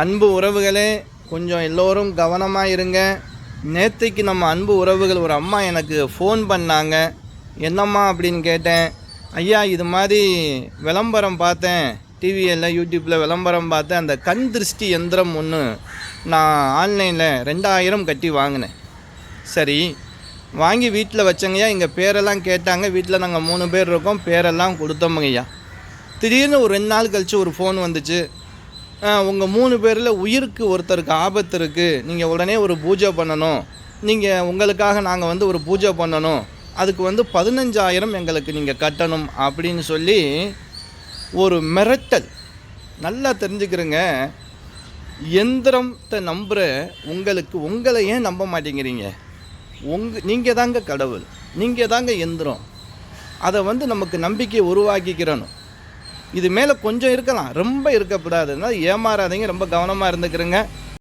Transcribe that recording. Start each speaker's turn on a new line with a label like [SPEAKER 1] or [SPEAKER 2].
[SPEAKER 1] அன்பு உறவுகளே கொஞ்சம் எல்லோரும் கவனமாக இருங்க. நேற்றைக்கு நம்ம அன்பு உறவுகள் ஒரு அம்மா எனக்கு ஃபோன் பண்ணாங்க. என்னம்மா அப்படின்னு கேட்டேன். ஐயா இது மாதிரி விளம்பரம் பார்த்தேன். டிவியில் யூடியூப்பில் விளம்பரம் பார்த்தேன். அந்த கண் திருஷ்டி எந்திரம் ஒன்று நான் ஆன்லைனில் ரெண்டாயிரம் கட்டி வாங்கினேன். சரி வாங்கி வீட்டில் வச்சங்கய்யா. எங்கள் பேரெல்லாம் கேட்டாங்க. வீட்டில் நாங்கள் மூணு பேர் இருக்கோம். பேரெல்லாம் கொடுத்தோமுங்கய்யா. திடீர்னு ஒரு ரெண்டு நாள் கழித்து ஒரு ஃபோன் வந்துச்சு. உங்கள் மூணு பேரில் உயிருக்கு ஒருத்தருக்கு ஆபத்து இருக்குது நீங்கள் உடனே ஒரு பூஜை பண்ணணும். நீங்கள் உங்களுக்காக நாங்கள் வந்து ஒரு பூஜை பண்ணணும். அதுக்கு வந்து பதினஞ்சாயிரம் எங்களுக்கு நீங்கள் கட்டணும் அப்படின்னு சொல்லி ஒரு மிரட்டல். நல்லா தெரிஞ்சுக்கிறேங்க. எந்திரத்தை நம்புகிற உங்களுக்கு உங்களை ஏன் நம்ப மாட்டேங்கிறீங்க? உங்க நீங்கள் தாங்க கடவுள். நீங்கள் தாங்க எந்திரம். அதை வந்து நமக்கு நம்பிக்கையை உருவாக்கிக்கிறணும். இது மேலே கொஞ்சம் இருக்கலாம். ரொம்ப இருக்கக்கூடாதுன்னா ஏமாறாதீங்க ரொம்ப கவனமாக இருந்துக்கிறேங்க.